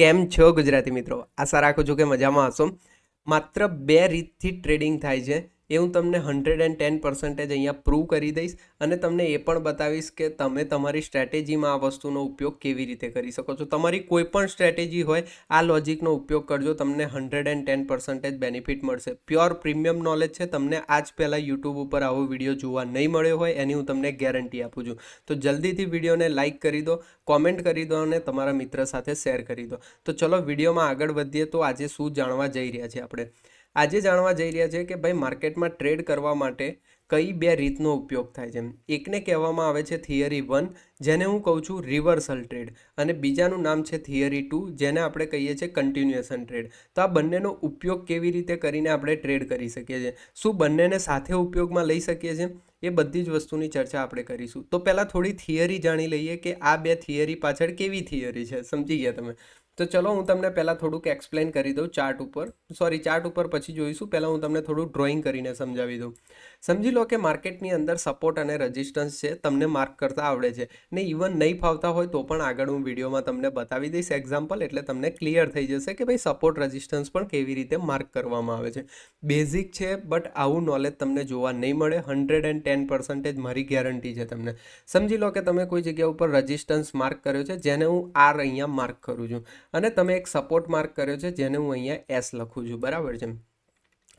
કેમ છો ગુજરાતી મિત્રો? આશા રાખું છું કે મજામાં હશો. માત્ર બે રીતથી ટ્રેડિંગ થાય છે. એ હું તમને હંડ્રેડ એન્ડ ટેન પર્સન્ટેજ અહીંયા પ્રૂવ કરી દઈશ અને તમને એ પણ બતાવીશ કે તમે તમારી સ્ટ્રેટેજીમાં આ વસ્તુનો ઉપયોગ કેવી રીતે કરી શકો છો. તમારી કોઈ પણ સ્ટ્રેટેજી હોય, આ લોજિકનો ઉપયોગ કરજો, તમને hundred and ten percentage benefit મળશે. પ્યોર પ્રીમિયમ નોલેજ છે, તમને આજ પહેલાં યુટ્યુબ ઉપર આવો વીડિયો જોવા નહીં મળ્યો હોય, એની હું તમને ગેરંટી આપું છું. તો જલ્દીથી વિડીયોને લાઇક કરી દો, કોમેન્ટ કરી દો અને તમારા મિત્ર સાથે શેર કરી દો. તો ચલો વિડીયોમાં આગળ વધીએ, તો આજે શું જાણવા જઈ રહ્યા છીએ આપણે? આજે જાણવા જઈ રહ્યા છે કે ભાઈ માર્કેટમાં ટ્રેડ કરવા માટે કઈ બે રીતનો ઉપયોગ થાય છે. એકને કહેવામાં આવે છે થિયરી વન, જેને હું કહું છું રિવર્સલ ટ્રેડ, અને બીજાનું નામ છે થિયરી ટુ, જેને આપણે કહીએ છીએ કન્ટિન્યુએશન ટ્રેડ. તો આ બંનેનો ઉપયોગ કેવી રીતે કરીને આપણે ટ્રેડ કરી શકીએ છીએ? શું બંનેને સાથે ઉપયોગમાં લઈ શકીએ છીએ? એ બધી જ વસ્તુની ચર્ચા આપણે કરીશું. તો પહેલાં થોડી થિયરી જાણી લઈએ કે આ બે થિયરી પાછળ કેવી થિયરી છે. સમજી ગયા તમે? તો ચલો હું તમને પહેલાં થોડુંક એક્સપ્લેન કરી દઉં ચાર્ટ ઉપર. સોરી ચાર્ટ ઉપર પછી જોઈશું. પહેલાં હું તમને થોડું ડ્રોઈંગ કરીને સમજાવી દઉં. સમજી લો કે માર્કેટની અંદર સપોર્ટ અને રેઝિસ્ટન્સ છે, તમને માર્ક કરતા આવડે છે. ને ઇવન નહીં ફાવતા હોય તો પણ આગળ હું વિડીયોમાં તમને બતાવી દઈશ એક્ઝામ્પલ એટલે તમને ક્લિયર થઈ જશે કે ભાઈ સપોર્ટ રેઝિસ્ટન્સ પણ કેવી રીતે માર્ક કરવામાં આવે છે. બેઝિક છે બટ આવું નોલેજ તમને જોવા નહીં મળે. હંડ્રેડ એન્ડ ટેન પર્સન્ટેજ મારી ગેરંટી છે તમને. સમજી લો કે તમે કોઈ જગ્યા ઉપર રેઝિસ્ટન્સ માર્ક કર્યો છે, જેને હું આર અહીંયા માર્ક કરું છું. અને તમે એક સપોર્ટ માર્ક કર્યો છે, જેને હું અહીંયા એસ લખું છું. બરાબર છે?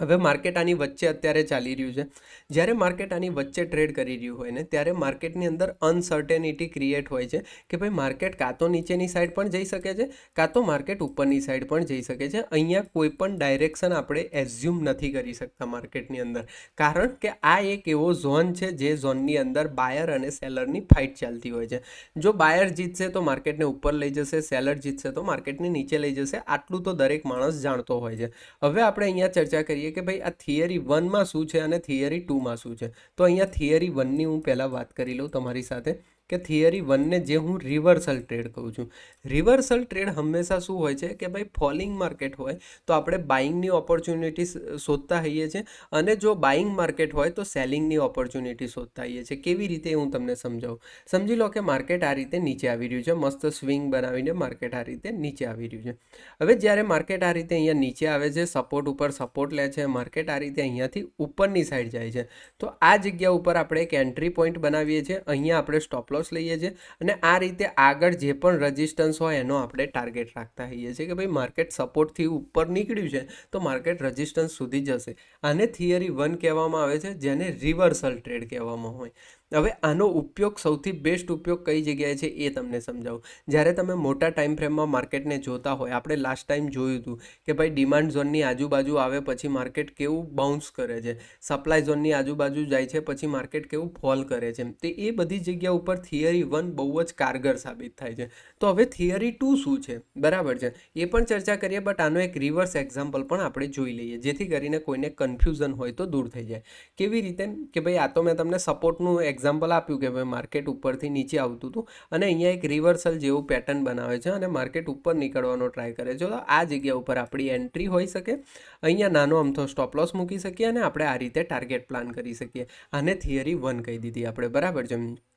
હવે માર્કેટ આની વચ્ચે અત્યારે ચાલી રહ્યું છે. જ્યારે માર્કેટ આની વચ્ચે ટ્રેડ કરી રહ્યું હોય ને, ત્યારે માર્કેટની અંદર અનસર્ટેનિટી ક્રિએટ હોય છે કે ભાઈ માર્કેટ કાં તો નીચેની સાઈડ પણ જઈ શકે છે, કાં તો માર્કેટ ઉપરની સાઈડ પણ જઈ શકે છે. અહીંયા કોઈ પણ ડાયરેક્શન આપણે એઝ્યુમ નથી કરી શકતા માર્કેટની અંદર. કારણ કે આ એક એવો ઝોન છે જે ઝોનની અંદર બાયર અને સેલરની ફાઇટ ચાલતી હોય છે. જો બાયર જીતશે તો માર્કેટને ઉપર લઈ જશે સેલર જીતશે તો માર્કેટને નીચે લઈ જશે. આટલું તો દરેક માણસ જાણતો હોય છે. હવે આપણે અહીંયા ચર્ચા કરીએ કે ભાઈ આ થિયરી વનમાં શું છે અને થિયરી ટુમાં શું છે? તો અહીંયા થિયરી વનની હું પહેલાં વાત કરી લઉં તમારી સાથે. કે થિયરી વનને જે હું રિવર્સલ ટ્રેડ કહું છું. રિવર્સલ ટ્રેડ હંમેશા શું હોય છે કે ભાઈ ફોલિંગ માર્કેટ હોય તો આપણે બાઇંગની ઓપોર્ચ્યુનિટી શોધતા હોઈએ છીએ અને જો બાઇંગ માર્કેટ હોય તો સેલિંગની ઓપોર્ચ્યુનિટી શોધતા હોઈએ છીએ. કેવી રીતે હું તમને સમજાવું? સમજી લો કે માર્કેટ આ રીતે નીચે આવી રહ્યું છે. મસ્ત સ્વિંગ બનાવીને માર્કેટ આ રીતે નીચે આવી રહ્યું છે. હવે જ્યારે માર્કેટ આ રીતે અહીંયા નીચે આવે છે, સપોર્ટ ઉપર સપોર્ટ લે છે, માર્કેટ આ રીતે અહીંયાથી ઉપરની સાઈડ જાય છે, તો આ જગ્યા ઉપર આપણે એક એન્ટ્રી પોઈન્ટ બનાવીએ છીએ. અહીંયા આપણે સ્ટોપ લોસ લઈએ છીએ અને આ રીતે આગળ જે પણ રજિસ્ટન્સ હોય એનો આપણે ટાર્ગેટ રાખતા હોઈએ છીએ કે ભાઈ માર્કેટ સપોર્ટથી ઉપર નીકળ્યું છે, તો માર્કેટ રજિસ્ટન્સ સુધી જશે. આને થિયરી વન કહેવામાં આવે છે, જેને રિવર્સલ ટ્રેડ કહેવામાં હોય. હવે આનો ઉપયોગ સૌથી બેસ્ટ ઉપયોગ કઈ જગ્યાએ છે એ તમને સમજાવું. જ્યારે તમે મોટા ટાઈમ ફ્રેમમાં માર્કેટને જોતા હોય, આપણે લાસ્ટ ટાઈમ જોયું હતું કે ભાઈ ડિમાન્ડ ઝોનની આજુબાજુ આવે પછી માર્કેટ કેવું બાઉન્સ કરે છે સપ્લાય ઝોનની આજુબાજુ જાય છે પછી માર્કેટ કેવું ફોલ કરે છે. તે એ બધી જગ્યા ઉપર થિયરી વન બહુ જ કારગર સાબિત થાય છે. તો હવે થિયરી ટુ શું છે? બરાબર છે. એ પણ ચર્ચા કરીએ બટ આનો એક રિવર્સ એક્ઝામ્પલ પણ આપણે જોઈ લઈએ, જેથી કરીને કોઈને કન્ફ્યુઝન હોય તો દૂર થઈ જાય. કેવી રીતે? કે ભાઈ આ તો મેં તમને સપોર્ટનું એક્ઝામ્પલ આપ્યું કે ભાઈ માર્કેટ ઉપરથી નીચે આવતું હતું અને અહીંયા એક રિવર્સલ જેવું પેટર્ન બનાવે છે અને માર્કેટ ઉપર નીકળવાનો ટ્રાય કરે છે. તો આ જગ્યા ઉપર આપણી એન્ટ્રી હોઈ શકે. અહીંયા નાનો અમથો સ્ટોપ લોસ મૂકી શકીએ અને આપણે આ રીતે ટાર્ગેટ પ્લાન કરી શકીએ. આને થિયરી વન કહી દીધી આપણે. બરાબર છે?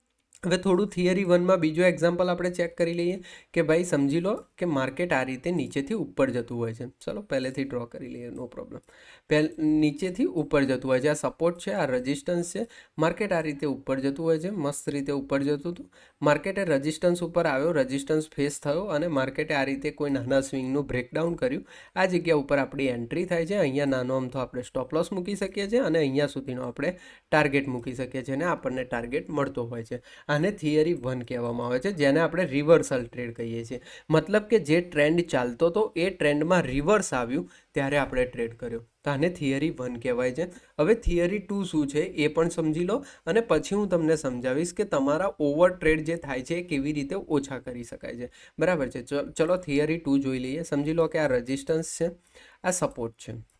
હવે થોડું થિયરી વનમાં બીજો એક્ઝામ્પલ આપણે ચેક કરી લઈએ કે ભાઈ સમજી લો કે માર્કેટ આ રીતે નીચેથી ઉપર જતું હોય છે. ચલો પહેલેથી ડ્રો કરી લઈએ નો પ્રોબ્લેમ પહેલ, નીચેથી ઉપર જતું હોય છે. આ સપોર્ટ છે, આ રજિસ્ટન્સ છે. માર્કેટ આ રીતે ઉપર જતું હોય છે. મસ્ત રીતે ઉપર જતું હતું. માર્કેટે રજિસ્ટન્સ ઉપર આવ્યો રજિસ્ટન્સ ફેસ થયો અને માર્કેટે આ રીતે કોઈ નાના સ્વિંગનું બ્રેકડાઉન કર્યું. આ જગ્યા ઉપર આપણી એન્ટ્રી થાય છે. અહીંયા નાનો અમથો આપણે સ્ટોપ લોસ મૂકી શકીએ છીએ અને અહીંયા સુધીનો આપણે ટાર્ગેટ મૂકી શકીએ છીએ અને આપણને ટાર્ગેટ મળતો હોય છે. આને થિયરી વન કહેવામાં આવે છે, જેને આપણે રિવર્સલ ટ્રેડ કહીએ છીએ. મતલબ કે જે ટ્રેન્ડ ચાલતો હતો, એ ટ્રેન્ડમાં રિવર્સ આવ્યું, ત્યારે આપણે ટ્રેડ કર્યો. તો આને થિયરી વન કહેવાય છે. હવે થિયરી ટુ શું છે, એ પણ સમજી લો, અને પછી હું તમને સમજાવીશ કે તમારા ઓવર ટ્રેડ જે થાય છે, એ કેવી રીતે ઓછા કરી શકાય છે. બરાબર છે? ચલો થિયરી ટુ જોઈ લઈએ. સમજી લો કે આ રજિસ્ટન્સ છે, આ સપોર્ટ છે.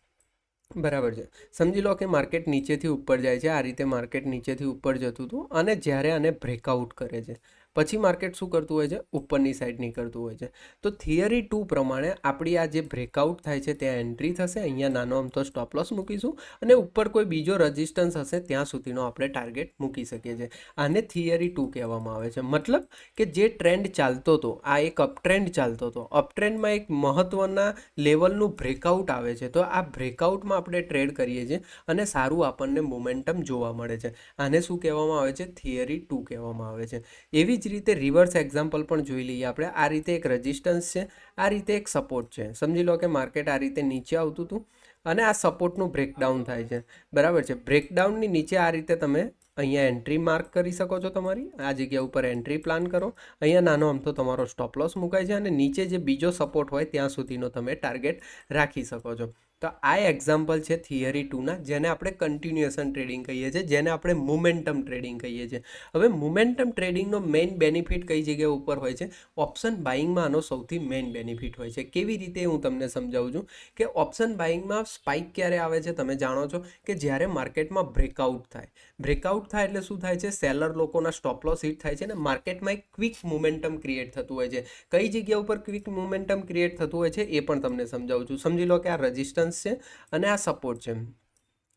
બરાબર છે. સમજી લો કે માર્કેટ નીચેથી ઉપર જાય છે, આ રીતે માર્કેટ નીચેથી ઉપર જતું હતું અને જ્યારે આને બ્રેકઆઉટ કરે છે. પછી માર્કેટ શું કરતું હોય છે? ઉપરની સાઈડ નીકળતું હોય છે. તો થિયરી ટુ પ્રમાણે આપણી આ જે બ્રેકઆઉટ થાય છે, ત્યાં એન્ટ્રી થશે. અહીંયા નાનો આમ તો સ્ટોપ લોસ મૂકીશું અને ઉપર કોઈ બીજો રજિસ્ટન્સ હશે, ત્યાં સુધીનો આપણે ટાર્ગેટ મૂકી શકીએ છીએ. આને થિયરી ટુ કહેવામાં આવે છે. મતલબ કે જે ટ્રેન્ડ ચાલતો હતો, આ એક અપટ્રેન્ડ ચાલતો હતો. અપટ્રેન્ડમાં એક મહત્ત્વના લેવલનું બ્રેકઆઉટ આવે છે. તો આ બ્રેકઆઉટમાં આપણે ટ્રેડ કરીએ છીએ અને સારું આપણને મોમેન્ટમ જોવા મળે છે. આને શું કહેવામાં આવે છે? થિયરી ટુ કહેવામાં આવે છે. એવી જ રીતે રિવર્સ એક્ઝામ્પલ પણ જોઈ લઈએ આપણે. આ રીતે એક રજિસ્ટન્સ છે, આ રીતે એક સપોર્ટ છે. સમજી લો કે માર્કેટ આ રીતે નીચે આવતું હતું અને આ સપોર્ટનું બ્રેકડાઉન થાય છે. બરાબર છે? બ્રેકડાઉનની નીચે આ રીતે તમે અહીંયા એન્ટ્રી માર્ક કરી શકો છો તમારી. આ જગ્યા ઉપર એન્ટ્રી પ્લાન કરો. અહીંયા નાનો આમ તો તમારો સ્ટોપ લોસ મુકાય છે અને નીચે જે બીજો સપોર્ટ હોય ત્યાં સુધીનો તમે ટાર્ગેટ રાખી શકો છો. તો આ એક્ઝામ્પલ છે થિયરી ટુના જેને આપણે કન્ટિન્યુએશન ટ્રેડિંગ કહીએ છીએ, જેને આપણે મોમેન્ટમ ટ્રેડિંગ કહીએ છીએ. હવે મોમેન્ટમ ટ્રેડિંગનો મેઇન બેનિફિટ કઈ જગ્યા ઉપર હોય છે? ઓપ્શન બાઇંગમાં આનો સૌથી મેઇન બેનિફિટ હોય છે. કેવી રીતે હું તમને સમજાવું છું? કે ઓપ્શન બાઇંગમાં સ્પાઇક ક્યારે આવે છે તમે જાણો છો? કે જ્યારે માર્કેટમાં બ્રેકઆઉટ થાય. બ્રેકઆઉટ થાય એટલે શું થાય છે? સેલર લોકોના સ્ટોપ લોસ હિટ થાય છે અને માર્કેટમાં એક ક્વિક મોમેન્ટમ ક્રિએટ થતું હોય છે. કઈ જગ્યા ઉપર ક્વિક મોમેન્ટમ ક્રિએટ થતું હોય છે એ પણ તમને સમજાવું છું. સમજી લો કે આ રજિસ્ટન્સ છે અને આ સપોર્ટ છે.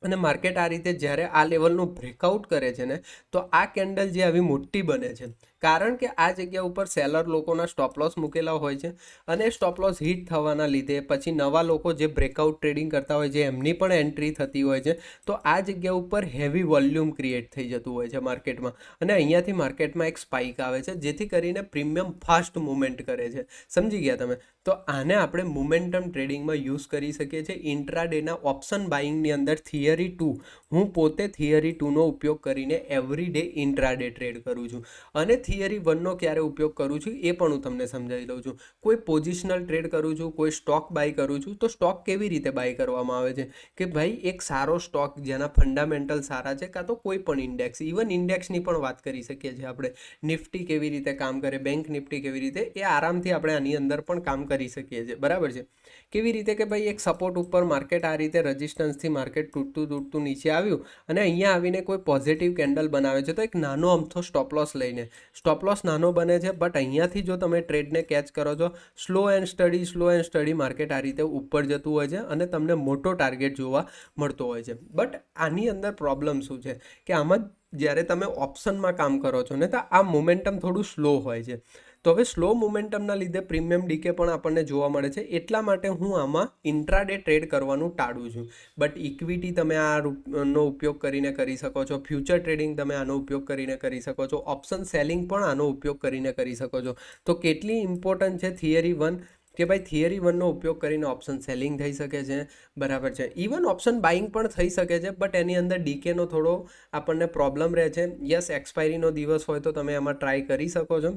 અને માર્કેટ આ રીતે જ્યારે આ લેવલનું બ્રેકઆઉટ કરે છે ને, તો આ કેન્ડલ જે આવી મોટી બને છે. કારણ કે આ જગ્યા ઉપર સેલર લોકોના સ્ટોપ લોસ મૂકેલા હોય છે અને સ્ટોપ લોસ હિટ થવાના લીધે પછી નવા લોકો જે બ્રેકઆઉટ ટ્રેડિંગ કરતા હોય છે, એમની પણ એન્ટ્રી થતી હોય છે. તો આ જગ્યા ઉપર હેવી વોલ્યુમ ક્રિએટ થઈ જતું હોય છે માર્કેટમાં અને અહીંયાથી માર્કેટમાં એક સ્પાઇક આવે છે, જેથી કરીને પ્રીમિયમ ફાસ્ટ મુવમેન્ટ કરે છે. સમજી ગયા તમે? તો આને આપણે મોમેન્ટમ ટ્રેડિંગમાં યુઝ કરી શકીએ છીએ. ઇન્ટ્રાડેના ઓપ્શન બાઇંગની અંદર થિયરી ટુ હું પોતે થિયરી ટુનો ઉપયોગ કરીને એવરી ડે ઇન્ટ્રાડે ટ્રેડ કરું છું. અને થિયરી વનનો ક્યારે ઉપયોગ કરું છું એ પણ હું તમને સમજાવી દઉં છું. કોઈ પોઝિશનલ ટ્રેડ કરું છું, કોઈ સ્ટોક બાય કરું છું, તો સ્ટોક કેવી રીતે બાય કરવામાં આવે છે? કે ભાઈ એક સારો સ્ટોક જેના ફંડામેન્ટલ સારા છે, કાં તો કોઈ પણ ઇન્ડેક્સ ઇવન ઇન્ડેક્સની પણ વાત કરી શકીએ છીએ આપણે. નિફ્ટી કેવી રીતે કામ કરે બેંક નિફ્ટી કેવી રીતે, એ આરામથી આપણે આની અંદર પણ કામ કરી શકીએ છીએ. બરાબર છે? કેવી રીતે કે ભાઈ એક સપોર્ટ ઉપર માર્કેટ આ રીતે રજિસ્ટન્સથી માર્કેટ તૂટતું તૂટતું નીચે આવ્યું અને અહીંયા આવીને કોઈ પોઝિટિવ કેન્ડલ બનાવે છે, તો એક નાનો અમથો સ્ટોપ લોસ લઈને. સ્ટોપ લોસ નાનો બને છે બટ અહીંયાથી જો તમે ટ્રેડને કેચ કરો છો slow and study slow and study market આ રીતે ઉપર જતું હોય છે અને તમને મોટો ટાર્ગેટ જોવા મળતો હોય છે. બટ આની અંદર પ્રોબ્લેમ શું છે? કે આમાં જ્યારે તમે ઓપ્શનમાં કામ કરો છો ને, તો આ મોમેન્ટમ થોડું સ્લો હોય છે. તો હવે સ્લો મોમેન્ટમના લીધે પ્રીમિયમ ડીકે પણ આપણને જોવા મળે છે. એટલા માટે હું આમાં ઇન્ટ્રાડે ટ્રેડ કરવાનું ટાળું છું. બટ ઇક્વિટી તમે આ નો ઉપયોગ કરીને કરી શકો છો. ફ્યુચર ટ્રેડિંગ તમે આનો ઉપયોગ કરીને કરી શકો છો. ઓપ્શન સેલિંગ પણ આનો ઉપયોગ કરીને કરી શકો છો. તો કેટલી ઇમ્પોર્ટન્ટ છે થિયરી વન કે ભાઈ થિયરી વનનો ઉપયોગ કરીને ઓપ્શન સેલિંગ થઈ શકે છે. બરાબર છે. ઇવન ઓપ્શન બાઇંગ પણ થઈ શકે છે બટ એની અંદર ડીકેનો થોડો આપણને પ્રોબ્લેમ રહે છે. યસ એક્સપાયરીનો દિવસ હોય તો તમે એમાં ટ્રાય કરી શકો છો.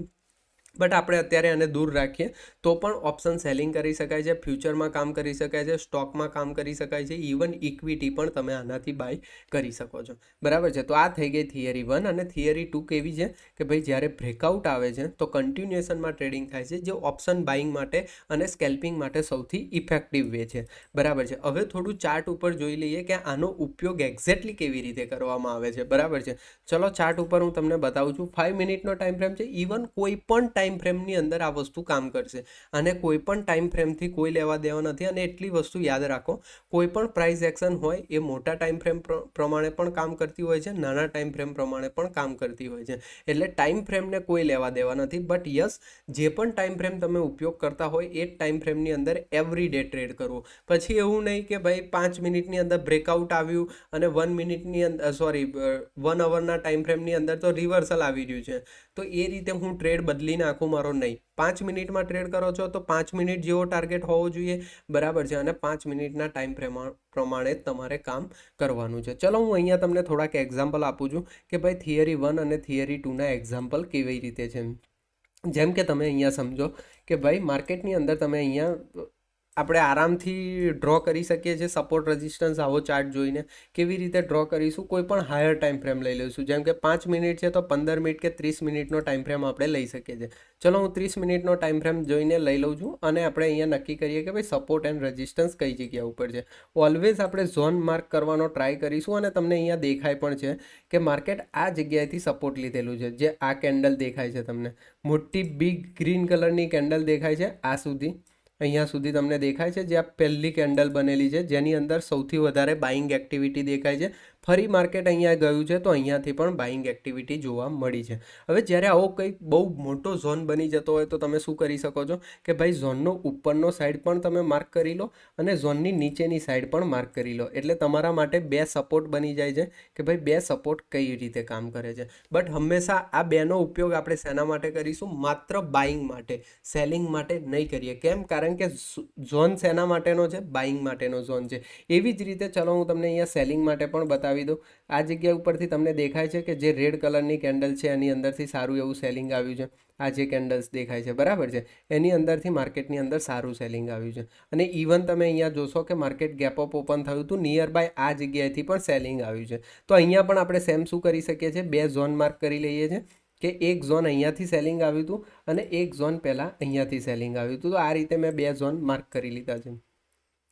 બટ આપણે અત્યારે આને દૂર રાખીએ, તો પણ ઓપ્શન સેલિંગ કરી શકાય છે ફ્યુચરમાં કામ કરી શકાય છે સ્ટોકમાં કામ કરી શકાય છે ઇવન ઇક્વિટી પણ તમે આનાથી બાય કરી શકો છો. બરાબર છે? તો આ થઈ ગઈ થિયરી વન અને થિયરી ટુ કેવી છે? કે ભાઈ જ્યારે બ્રેકઆઉટ આવે છે, તો કન્ટિન્યુએશનમાં ટ્રેડિંગ થાય છે, જે ઓપ્શન બાઇંગ માટે અને સ્કેલ્પિંગ માટે સૌથી ઇફેક્ટિવ વે છે. બરાબર છે? હવે થોડું ચાર્ટ ઉપર જોઈ લઈએ કે આનો ઉપયોગ એક્ઝેક્ટલી કેવી રીતે કરવામાં આવે છે. બરાબર છે? ચલો ચાર્ટ ઉપર હું તમને બતાવું છું. ફાઇવ મિનિટનો ટાઈમ ફ્રેમ છે. ઇવન કોઈ પણ ટાઈમ ફ્રેમની અંદર આ વસ્તુ કામ કરશે. અને કોઈ પણ ટાઈમ ફ્રેમથી કોઈ લેવા દેવા નથી અને એટલી વસ્તુ યાદ રાખો, કોઈ પણ પ્રાઇસ એક્શન હોય એ મોટા ટાઈમ ફ્રેમ પ્રમાણે પણ કામ કરતી હોય છે, નાના ટાઈમ ફ્રેમ પ્રમાણે પણ કામ કરતી હોય છે. એટલે ટાઈમ ફ્રેમને કોઈ લેવા દેવા નથી. બટ યસ જે પણ ટાઈમ ફ્રેમ તમે ઉપયોગ કરતા હોય એ જ ટાઈમ ફ્રેમની અંદર એવરી ડે ટ્રેડ કરવો પછી એવું નહીં કે ભાઈ પાંચ મિનિટની અંદર બ્રેકઆઉટ આવ્યું અને વન મિનિટની અંદર સોરી વન અવરના ટાઈમ ફ્રેમની અંદર તો રિવર્સલ આવી રહ્યું છે. તો એ રીતે હું ટ્રેડ બદલી નાખું મારો નહીં. પાંચ મિનિટમાં ટ્રેડ કરો છો તો પાંચ મિનિટ જેવો ટાર્ગેટ હોવો જોઈએ. બરાબર છે અને પાંચ મિનિટના ટાઈમ પ્રમાણે તમારે કામ કરવાનું છે. ચલો હું અહીંયા તમને થોડાક એક્ઝામ્પલ આપું છું કે ભાઈ થિયરી વન અને થિયરી ટુના એક્ઝામ્પલ કેવી રીતે છે. જેમ કે તમે અહીંયા સમજો કે ભાઈ માર્કેટની અંદર તમે અહીંયા આપણે આરામથી ડ્રો કરી શકીએ છીએ સપોર્ટ રેઝિસ્ટન્સ આવો ચાર્ટ જોઈને કેવી રીતે ડ્રો કરીશું, કોઈ પણ હાયર ટાઈમ ફ્રેમ લઈ લઈશું. જેમ કે પાંચ મિનિટ છે તો પંદર મિનિટ કે ત્રીસ મિનિટનો ટાઈમ ફ્રેમ આપણે લઈ શકીએ છીએ. ચલો હું ત્રીસ મિનિટનો ટાઈમ ફ્રેમ જોઈને લઈ લઉં છું અને આપણે અહીંયા નક્કી કરીએ કે ભાઈ સપોર્ટ એન્ડ રેઝિસ્ટન્સ કઈ જગ્યા ઉપર છે. ઓલવેઝ આપણે ઝોન માર્ક કરવાનો ટ્રાય કરીશું અને તમને અહીંયા દેખાય પણ છે કે માર્કેટ આ જગ્યાએથી સપોર્ટ લીધેલું છે. જે આ કેન્ડલ દેખાય છે તમને. મોટી બિગ ગ્રીન કલરની કેન્ડલ દેખાય છે આ સુધી. અહીંયા સુધી તમને દેખાય છે જે આ પહેલી કેન્ડલ બનેલી છે, જેની અંદર સૌથી વધારે બાઇંગ એક્ટિવિટી દેખાય છે. ફરી માર્કેટ અહીંયા ગયું છે, તો અહીંયાથી પણ બાઇંગ એક્ટિવિટી જોવા મળી છે. હવે જ્યારે આવો કંઈક બહુ મોટો ઝોન બની જતો હોય, તો તમે શું કરી શકો છો? કે ભાઈ ઝોનનો ઉપરનો સાઈડ પણ તમે માર્ક કરી લો અને ઝોનની નીચેની સાઈડ પણ માર્ક કરી લો. એટલે તમારા માટે બે સપોર્ટ બની જાય છે કે ભાઈ, બે સપોર્ટ કઈ રીતે કામ કરે છે. બટ હંમેશા આ બેનો ઉપયોગ આપણે શેના માટે કરીશું? માત્ર બાઇંગ માટે સેલિંગ માટે નહીં કરીએ. કેમ? કારણ કે ઝોન શેના માટેનો છે? બાઇંગ માટેનો ઝોન છે. એવી જ રીતે, ચલો હું તમને અહીંયા સેલિંગ માટે પણ બતાવી બતાવી દઉં. આ જગ્યા ઉપરથી તમને દેખાય છે કે જે રેડ કલરની કેન્ડલ છે, એની અંદરથી સારું એવું સેલિંગ આવ્યું છે. આ જે કેન્ડલ્સ દેખાય છે, બરાબર છે? એની અંદરથી માર્કેટની અંદર સારું સેલિંગ આવ્યું છે. અને ઇવન તમે અહીંયા જોશો કે માર્કેટ ગેપ અપ ઓપન થયું હતું નિયર બાય આ જગ્યાએથી પણ સેલિંગ આવ્યું છે. તો અહીંયા પણ આપણે સેમ શું કરી શકીએ છીએ? બે ઝોન માર્ક કરી લઈએ છીએ કે એક ઝોન અહીંયાથી સેલિંગ આવ્યું હતું અને એક ઝોન પહેલાં અહીંયાથી સેલિંગ આવ્યું હતું. તો આ રીતે મેં બે ઝોન માર્ક કરી લીધા છે.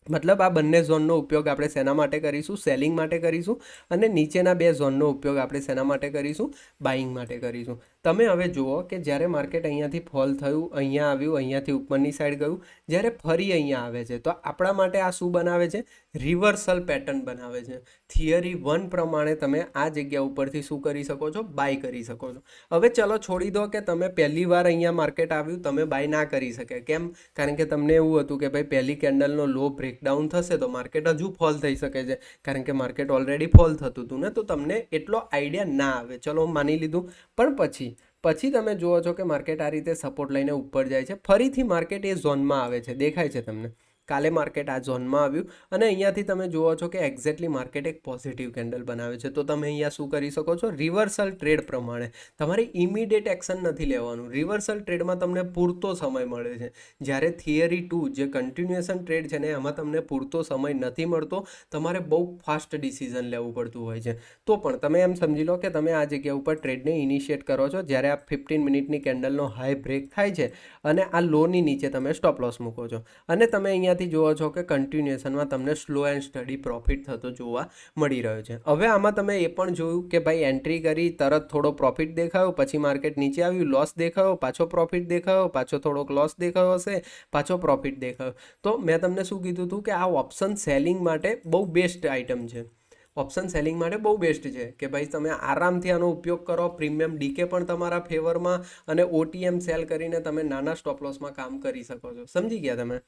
મતલબ આ બંને ઝોનનો ઉપયોગ આપણે શેના માટે કરીશું, સેલિંગ માટે કરીશું અને નીચેના બે ઝોનનો ઉપયોગ આપણે શેના માટે કરીશું, બાઇંગ માટે કરીશું. તમે હવે જુઓ કે જ્યારે માર્કેટ અહીંયાથી ફોલ થયું, અહીંયા આવ્યું, અહીંયાથી ઉપરની સાઈડ ગયું, જ્યારે ફરી અહીંયા આવે છે, તો આપણા માટે આ શું બનાવે છે? રિવર્સલ પેટર્ન બનાવે છે. થિયરી વન પ્રમાણે તમે આ જગ્યા ઉપરથી શું કરી શકો છો? બાય કરી શકો છો. હવે ચલો છોડી દો કે તમે પહેલી વાર અહીંયા માર્કેટ આવ્યું, તમે બાય ના કરી શકે. કેમ? કારણ કે તમને એવું હતું કે ભાઈ પહેલી કેન્ડલનો લો બ્રેકડાઉન થશે તો માર્કેટ હજુ ફોલ થઈ શકે છે. કારણ કે માર્કેટ ઓલરેડી ફોલ થતું હતું ને, તો તમને એટલો આઈડિયા ના આવે. ચલો માની લીધું. પણ પછી પછી તમે જુઓ છો કે માર્કેટ આ રીતે સપોર્ટ લઈને ઉપર જાય છે. ફરીથી માર્કેટ એ ઝોનમાં આવે છે. દેખાય છે તમને. કાલે માર્કેટ આ ઝોનમાં આવ્યું અને અહીંયાથી તમે જુઓ છો કે એક્ઝેક્ટલી માર્કેટ એક પોઝિટિવ કેન્ડલ બનાવે છે. તો તમે અહીંયા શું કરી શકો છો? રિવર્સલ ટ્રેડ પ્રમાણે તમારે ઇમિડિયેટ એક્શન નથી લેવાનું. રિવર્સલ ટ્રેડમાં તમને પૂરતો સમય મળે છે. જ્યારે થિયરી ટુ જે કન્ટિન્યુએશન ટ્રેડ છે ને, એમાં તમને પૂરતો સમય નથી મળતો, તમારે બહુ ફાસ્ટ ડિસિઝન લેવું પડતું હોય છે. તો પણ તમે એમ સમજી લો કે તમે આ જગ્યા ઉપર ટ્રેડને ઇનિશિએટ કરો છો, જ્યારે આ ફિફ્ટીન મિનિટની કેન્ડલનો હાઈ બ્રેક થાય છે અને આ લોની નીચે તમે સ્ટોપ લોસ મૂકો છો. અને તમે અહીંયા અહીંયાથી જોવો છો કે કન્ટિન્યુએશનમાં તમને સ્લો એન્ડ સ્ટડી પ્રોફિટ થતો જોવા મળી રહ્યો છે. હવે આમાં તમે એ પણ જોયું કે ભાઈ એન્ટ્રી કરી, તરત થોડો પ્રોફિટ દેખાયો, પછી માર્કેટ નીચે આવ્યું લોસ દેખાયો, પાછો પ્રોફિટ દેખાયો, પાછો થોડોક લોસ દેખાયો હશે, પાછો પ્રોફિટ દેખાયો. તો મેં તમને શું કીધું હતું કે આ ઓપ્શન સેલિંગ માટે બહુ બેસ્ટ આઇટમ છે. ઓપ્શન સેલિંગ માટે બહુ બેસ્ટ છે કે ભાઈ તમે આરામથી આનો ઉપયોગ કરો પ્રીમિયમ ડીકે પણ તમારા ફેવરમાં અને ઓટીએમ સેલ કરીને તમે નાના સ્ટોપ લોસમાં કામ કરી શકો છો. સમજી ગયા તમે?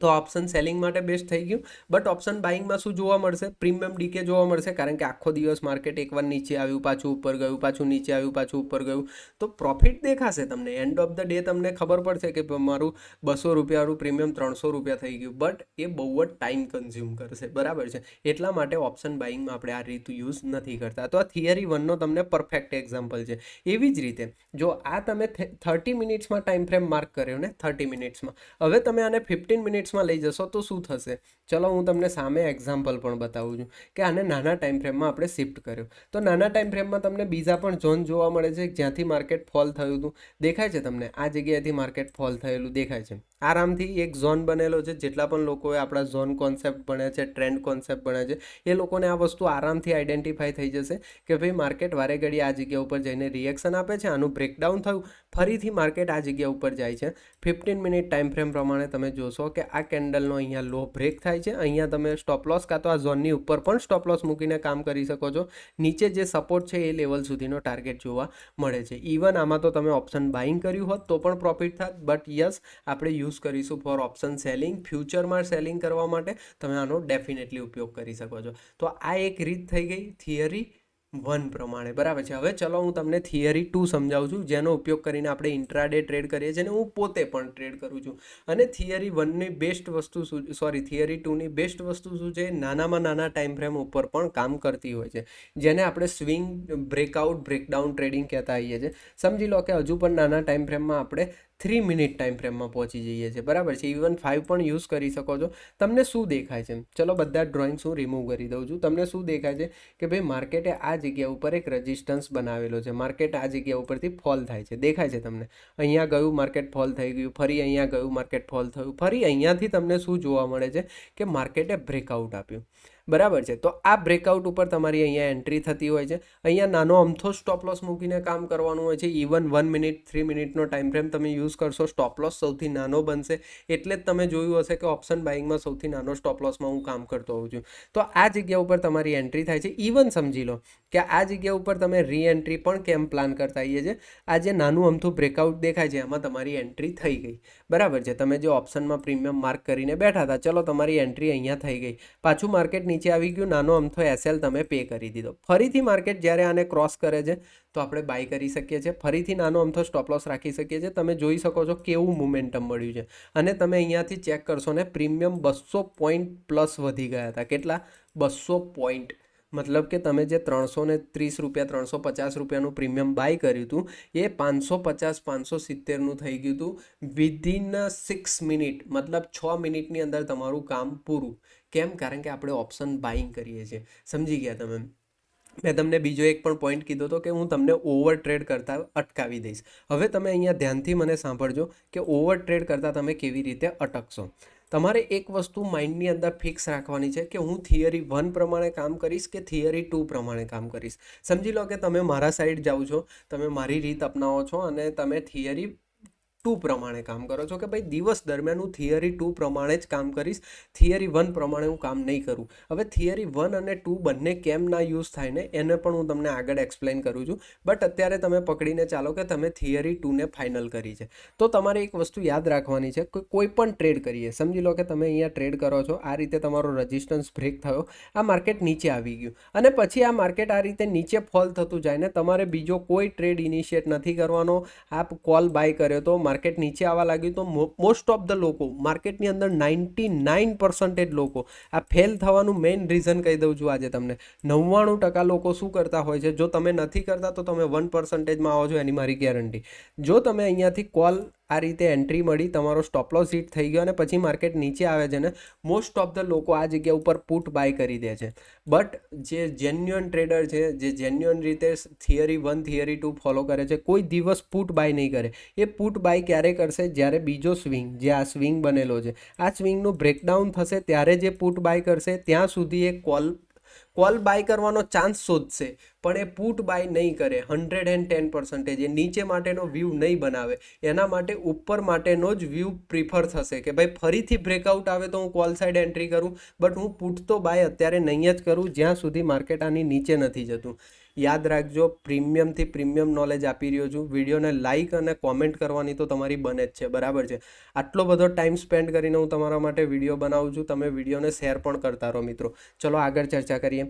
તો ઓપ્શન સેલિંગ માટે બેસ્ટ થઈ ગયું. બટ ઓપ્શન બાઇંગમાં શું જોવા મળશે? પ્રીમિયમ ડીકે જોવા મળશે, કારણ કે આખો દિવસ માર્કેટ એકવાર નીચે આવ્યું, પાછું ઉપર ગયું, પાછું નીચે આવ્યું, પાછું ઉપર ગયું. તો પ્રોફિટ દેખાશે તમને. એન્ડ ઓફ ધ ડે તમને ખબર પડશે કે મારું બસો રૂપિયાનું પ્રીમિયમ ત્રણસો રૂપિયા થઈ ગયું. બટ એ બહુ જ ટાઈમ કન્ઝ્યુમ કરશે. બરાબર છે? એટલા માટે ઓપ્શન બાઇંગમાં આપણે આ રીત યુઝ નથી કરતા. તો આ થિયરી વનનો તમને પરફેક્ટ એક્ઝામ્પલ છે. એવી જ રીતે, જો આ તમે થર્ટી મિનિટ્સમાં ટાઈમ ફ્રેમ માર્ક કર્યો ને થર્ટી મિનિટ્સમાં હવે તમે આને ફિફ્ટીન મિનિટ મિનિટ્સમાં લઈ જશો તો શું થશે? ચલો હું તમને સામે એક્ઝામ્પલ પણ બતાવું છું કે આને નાના ટાઈમ ફ્રેમમાં આપણે શિફ્ટ કર્યો. તો નાના ટાઈમ ફ્રેમમાં તમને બીજા પણ ઝોન જોવા મળે છે, જ્યાંથી માર્કેટ ફોલ થયું હતું. દેખાય છે તમને? આ જગ્યાએથી માર્કેટ ફોલ થયેલું દેખાય છે. આરામથી એક ઝોન બનેલો છે, જેટલા પણ લોકોએ આપણા ઝોન કોન્સેપ્ટ ભણ્યા છે ટ્રેન્ડ કોન્સેપ્ટ ભણ્યા છે, એ લોકોને આ વસ્તુ આરામથી આઈડેન્ટિફાઈ થઈ જશે કે ભાઈ માર્કેટ વારે ઘડી આ જગ્યા ઉપર જઈને રિએક્શન આપે છે, આનું બ્રેકડાઉન થયું. ફરીથી માર્કેટ આ જગ્યા ઉપર જાય છે. ફિફ્ટીન મિનિટ ટાઈમ ફ્રેમ પ્રમાણે તમે જોશો કે આ કેન્ડલનો અહીંયા લો બ્રેક થાય છે. અહીંયા તમે સ્ટોપ લોસ કાં તો આ ઝોનની ઉપર પણ સ્ટોપ લોસ મૂકીને કામ કરી શકો છો. નીચે જે સપોર્ટ છે એ લેવલ સુધીનો ટાર્ગેટ જોવા મળે છે. ઇવન આમાં તો તમે ઓપ્શન બાઇંગ કર્યું હોત તો પણ પ્રોફિટ થાત. બટ યસ આપણે યુઝ કરીશું ફોર ઓપ્શન સેલિંગ ફ્યુચરમાં સેલિંગ કરવા માટે તમે આનો ડેફિનેટલી ઉપયોગ કરી શકો છો. તો આ એક રીત થઈ ગઈ થિયરી વન પ્રમાણે. બરાબર છે. હવે ચલો હું તમને થિયરી ટુ સમજાવું છું, જેનો ઉપયોગ કરીને આપણે ઇન્ટ્રાડે ટ્રેડ કરીએ છીએ અને હું પોતે પણ ટ્રેડ કરું છું. અને થિયરી વનની બેસ્ટ વસ્તુ શું સોરી, થિયરી ટુની બેસ્ટ વસ્તુ શું છે? નાનામાં નાના ટાઈમ ફ્રેમ ઉપર પણ કામ કરતી હોય છે. જેને આપણે સ્વિંગ, બ્રેકઆઉટ, બ્રેકડાઉન ટ્રેડિંગ કહેતા હોઈએ છીએ. સમજી લો કે હજુ પણ નાના ટાઈમ ફ્રેમમાં આપણે થ્રી મિનિટ ટાઈમ ફ્રેમમાં પહોંચી જઈએ છીએ. બરાબર છે? ઇવન ફાઇવ પણ યુઝ કરી શકો છો. તમને શું દેખાય છે? ચલો બધા ડ્રોઈંગ્સ હું રિમૂવ કરી દઉં છું. તમને શું દેખાય છે? કે ભાઈ માર્કેટે આ જગ્યા ઉપર એક રજિસ્ટન્સ બનાવેલો છે. માર્કેટ આ જગ્યા ઉપરથી ફોલ થાય છે. દેખાય છે તમને? અહીંયા ગયું માર્કેટ ફોલ થઈ ગયું. ફરી અહીંયા ગયું માર્કેટ ફોલ થયું. ફરી અહીંયાથી તમને શું જોવા મળે છે? કે માર્કેટે બ્રેકઆઉટ આપ્યું. બરાબર છે. તો આ બ્રેકઆઉટ ઉપર તમારી અહીંયા એન્ટ્રી થતી હોય છે. અહીંયા નાનો અમથો સ્ટોપ લોસ મૂકીને કામ કરવાનું હોય છે. ઇવન વન મિનિટ થ્રી મિનિટનો ટાઈમ ફ્રેમ તમે યુઝ કરશો સ્ટોપ લોસ સૌથી નાનો બનશે. એટલે જ તમે જોયું હશે કે ઓપ્શન બાઇંગમાં સૌથી નાનો સ્ટોપ લોસમાં હું કામ કરતો હોઉં છું. તો આ જગ્યા ઉપર તમારી એન્ટ્રી થાય છે. ઇવન સમજી લો કે આ જગ્યા ઉપર તમે રી એન્ટ્રી પણ કેમ પ્લાન કરતા આવીએ છીએ? આ જે નાનું અમથું બ્રેકઆઉટ દેખાય છે, એમાં તમારી એન્ટ્રી થઈ ગઈ. બરાબર છે. તમે જે ઓપ્શનમાં પ્રીમિયમ માર્ક કરીને બેઠા હતા, ચલો તમારી એન્ટ્રી અહીંયા થઈ ગઈ. પાછું માર્કેટ નીચે આવી ગયું, નાનો અમથો એસએલ તમે પે કરી દીધો. ફરીથી માર્કેટ જ્યારે આને ક્રોસ કરે છે, તો આપણે બાય કરી શકીએ છીએ. ફરીથી નાનો અમથો સ્ટોપ લોસ રાખી શકીએ છીએ. તમે જોઈ શકો છો કેવું મોમેન્ટમ મળ્યું છે. અને તમે અહીંયાથી ચેક કરશો ને પ્રીમિયમ બસો પોઈન્ટ પ્લસ વધી ગયા હતા. કેટલા? બસો પોઈન્ટ મતલબ કે તમે જે ત્રણસો ને ત્રીસ રૂપિયા, ત્રણસો પચાસ રૂપિયાનું પ્રીમિયમ બાય કર્યું હતું, એ પાંચસો પચાસ, પાંચસો સિત્તેરનું થઈ ગયું હતું. વિધિન સિક્સ મિનિટ મતલબ છ મિનિટની અંદર તમારું કામ પૂરું. કેમ? કારણ કે આપણે ઓપ્શન બાઇંગ કરીએ છીએ. સમજી ગયા તમે? મેં તમને બીજો એક પણ પોઈન્ટ કીધો હતો કે હું તમને ઓવર ટ્રેડ કરતાં અટકાવી દઈશ. હવે તમે અહીંયા ધ્યાનથી મને સાંભળજો કે ઓવર ટ્રેડ કરતાં તમે કેવી રીતે અટકશો. તમારે એક વસ્તુ માઇન્ડની અંદર ફિક્સ રાખવાની છે કે હું થિયરી વન પ્રમાણે કામ કરીશ કે થિયરી ટુ પ્રમાણે કામ કરીશ? સમજી લો કે તમે મારા સાઈડ જાઓ છો, તમે મારી રીત અપનાવો છો અને તમે થિયરી ટુ પ્રમાણે કામ કરો છો કે ભાઈ દિવસ દરમિયાન હું થિયરી ટુ પ્રમાણે જ કામ કરીશ, થિયરી વન પ્રમાણે હું કામ નહીં કરું. હવે થિયરી વન અને ટુ બંને કેમ ના યુઝ થાય ને એને પણ હું તમને આગળ એક્સપ્લેન કરું છું. બટ અત્યારે તમે પકડીને ચાલો કે તમે થિયરી ટુને ફાઇનલ કરી છે. તો તમારે એક વસ્તુ યાદ રાખવાની છે કે કોઈ પણ ટ્રેડ કરીએ, સમજી લો કે તમે અહીંયા ટ્રેડ કરો છો, આ રીતે તમારો રજિસ્ટન્સ બ્રેક થયો, આ માર્કેટ નીચે આવી ગયું. અને પછી આ માર્કેટ આ રીતે નીચે ફોલ થતું જાય ને તમારે બીજો કોઈ ટ્રેડ ઇનિશિએટ નથી કરવાનો. આ કોલ બાય કર્યો તો માર્કેટ નીચે આવવા લાગ્યું તો મોસ્ટ ઓફ ધ લોકો, માર્કેટની અંદર નાઇન્ટી નાઇન પર્સન્ટેજ લોકો, આ ફેલ થવાનું મેઇન રીઝન કહી દઉં છું આજે તમને. નવ્વાણું ટકા લોકો શું કરતા હોય છે? જો તમે નથી કરતા તો તમે વન પર્સન્ટેજમાં આવો છો, એની મારી ગેરંટી જો તમે અહીંયાથી કોલ આ રીતે એન્ટ્રી મળી, તમારો સ્ટોપલોસ હિટ થઈ ગયો અને પછી માર્કેટ નીચે આવે છે ને મોસ્ટ ઓફ ધ લોકો આ જગ્યા ઉપર પુટ બાય કરી દે છે. બટ જે જેન્યુઅન ટ્રેડર છે, જે જેન્યુઅન રીતે theory one theory two follow કરે છે, કોઈ દિવસ પુટ બાય નહીં કરે. એ પુટ બાય ક્યારે કરશે? જ્યારે બીજો સ્વિંગ જે આ સ્વિંગ બનેલો છે. આ સ્વિંગનું બ્રેકડાઉન થશે ત્યારે જે પુટ બાય કરશે, ત્યાં સુધી એ કોલ કોલ બાય કરવાનો ચાન્સ શોધશે, પણ એ પુટ બાય નહીં કરે. હંડ્રેડ એન્ડ ટેન પર્સન્ટેજ એ નીચે માટેનો વ્યૂ નહીં બનાવે. એના માટે ઉપર માટેનો જ વ્યૂ પ્રિફર થશે કે ભાઈ ફરીથી બ્રેકઆઉટ આવે તો હું કોલ સાઈડ એન્ટ્રી કરું બટ હું પુટ તો બાય અત્યારે નહીં જ કરું, જ્યાં સુધી માર્કેટ આની નીચે નથી જતું. યાદ રાખજો, પ્રીમિયમથી પ્રીમિયમ નોલેજ આપી રહ્યો છું. વિડીયોને લાઇક અને કોમેન્ટ કરવાની તો તમારી બને જ છે, બરાબર છે? આટલો બધો ટાઈમ સ્પેન્ડ કરીને હું તમારા માટે વીડિયો બનાવું છું. તમે વિડીયોને શેર પણ કરતા રહો મિત્રો. ચલો આગળ ચર્ચા કરીએ.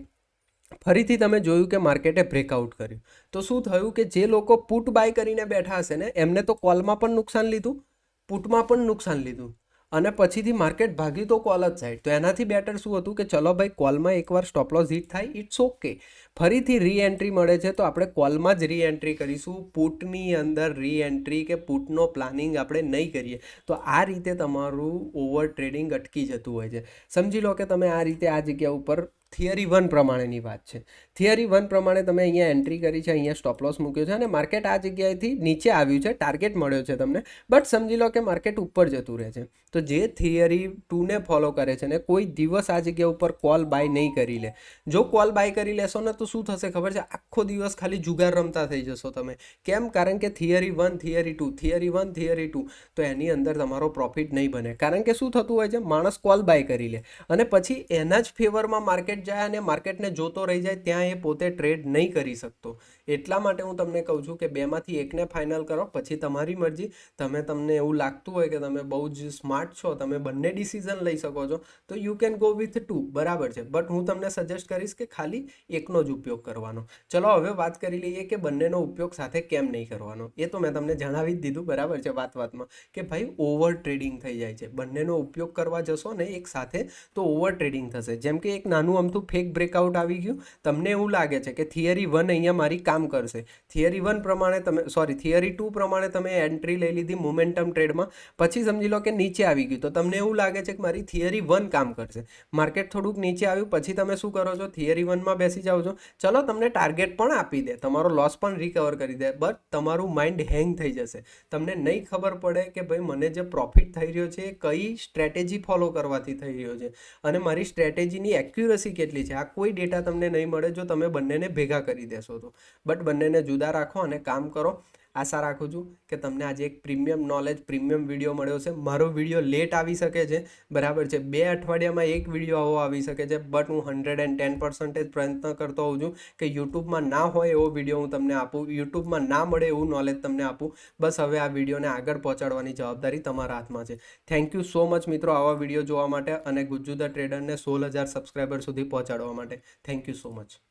ફરીથી તમે જોયું કે માર્કેટે બ્રેકઆઉટ કર્યું. તો શું થયું કે જે લોકો પુટ બાય કરીને બેઠા હશે ને, એમને તો કોલમાં પણ નુકસાન લીધું? પુટમાં પણ નુકસાન લીધું. અને પછીથી માર્કેટ ભાગ્યું તો કોલ જ સાઈડ તો એનાથી બેટર શું હતું કે ચલો ભાઈ કોલમાં એકવાર સ્ટોપલોસ હિટ થાય ઇટ્સ ઓકે ફરીથી રી એન્ટ્રી મળે છે, તો આપણે કોલમાં જ રી એન્ટ્રી કરીશું. પુટની અંદર રી એન્ટ્રી કે પુટનો પ્લાનિંગ આપણે નહીં કરીએ. તો આ રીતે તમારું ઓવર ટ્રેડિંગ અટકી જતું હોય છે. સમજી લો કે તમે આ રીતે આ જગ્યા ઉપર થિયરી વન પ્રમાણેની વાત છે. થિયરી વન પ્રમાણે તમે અહીંયા એન્ટ્રી કરી છે, અહીંયા સ્ટોપલોસ મૂક્યો છે અને માર્કેટ આ જગ્યાએથી નીચે આવ્યું છે ટાર્ગેટ મળ્યો છે તમને. બટ સમજી લો કે માર્કેટ ઉપર જતું રહે છે. તો જે થિયરી ટુને ફોલો કરે છે ને કોઈ દિવસ આ જગ્યા ઉપર કોલ બાય નહીં કરી લે. જો કોલ બાય કરી લેશો ને તો શું થશે ખબર છે? આખો દિવસ ખાલી જુગાર રમતા થઈ જશો તમે. કેમ? કારણ કે theory one theory two theory one theory two તો એની અંદર તમારો પ્રોફિટ નહીં બને. કારણ કે શું થતું હોય છે? માણસ કોલ બાય કરી લે. અને પછી એના જ ફેવરમાં માર્કેટ જાય અને માર્કેટને જોતો રહી જાય, ત્યાં એ પોતે ટ્રેડ નહીં કરી શકતો. એટલા માટે હું તમને કહું છું કે બેમાંથી એકને ફાઇનલ કરો, પછી તમારી મરજી. તમે તમને એવું લાગતું હોય કે તમે બહુ જ સ્માર્ટ છો, તમે બંને ડિસિઝન લઈ શકો છો, તો you can go with two, બરાબર છે. બટ હું તમને સજેસ્ટ કરીશ કે ખાલી એકનો જ ઉપયોગ કરવાનો. ચલો, હવે વાત કરી લઈએ કે બંનેનો ઉપયોગ સાથે કેમ નહીં કરવાનો. એ તો મેં તમને જણાવી જ દીધું, બરાબર છે વાત વાતમાં કે ભાઈ ઓવર ટ્રેડિંગ થઈ જાય છે. બંનેનો ઉપયોગ કરવા જશો ને એક સાથે, તો ઓવર ટ્રેડિંગ થશે. જેમ કે એક નાનું અમથું ફેક બ્રેકઆઉટ આવી ગયું. તમને એવું લાગે છે કે થિયરી વન અહીંયા મારી કામ કરશે. થિયરી વન પ્રમાણે તમે સોરી થિયરી ટુ પ્રમાણે તમે એન્ટ્રી લઈ લીધી મોમેન્ટમ ટ્રેડમાં પછી સમજી લો કે નીચે આવી ગયું. તો તમને એવું લાગે છે કે મારી થિયરી વન કામ કરશે. માર્કેટ થોડુંક નીચે આવ્યું. પછી તમે શું કરો છો? થિયરી વનમાં બેસી જાઓ છો. ચલો, તમને ટાર્ગેટ પણ આપી દે. તમારો લોસ પણ રિકવર કરી દે. બટ તમારું માઇન્ડ હેંગ થઈ જશે. તમને નહીં ખબર પડે કે ભાઈ મને જે પ્રોફિટ થઈ રહ્યો છે એ કઈ સ્ટ્રેટેજી ફોલો કરવાથી થઈ રહ્યો છે. અને મારી સ્ટ્રેટેજીની એક્યુરસી કેટલી છે? આ કોઈ ડેટા તમને નહીં મળે, જો તમે બંનેને ભેગા કરી દેશો તો. બટ બંનેને જુદા રાખો અને કામ કરો. આશા રાખું છું કે તમને આજે એક પ્રીમિયમ નોલેજ પ્રીમિયમ વીડિયો મળ્યો છે. મારો વીડિયો લેટ આવી શકે છે, બરાબર છે. બે અઠવાડિયામાં એક વીડિયો આવો આવી શકે છે બટ હું હંડ્રેડ એન્ડ ટેન પર્સન્ટેજ પ્રયત્ન કરતો હોઉં છું કે યુટ્યુબમાં ના હોય એવો વીડિયો હું તમને આપું, યુટ્યુબમાં ના મળે એવું નોલેજ તમને આપું. બસ હવે આ વિડીયોને આગળ પહોંચાડવાની જવાબદારી તમારા હાથમાં છે. થેન્ક યુ સો મચ મિત્રો આવા વીડિયો જોવા માટે અને ગુજ્જુ ટ્રેડરને સોળ હજાર સબસ્ક્રાઈબર સુધી પહોંચાડવા માટે. Thank you so much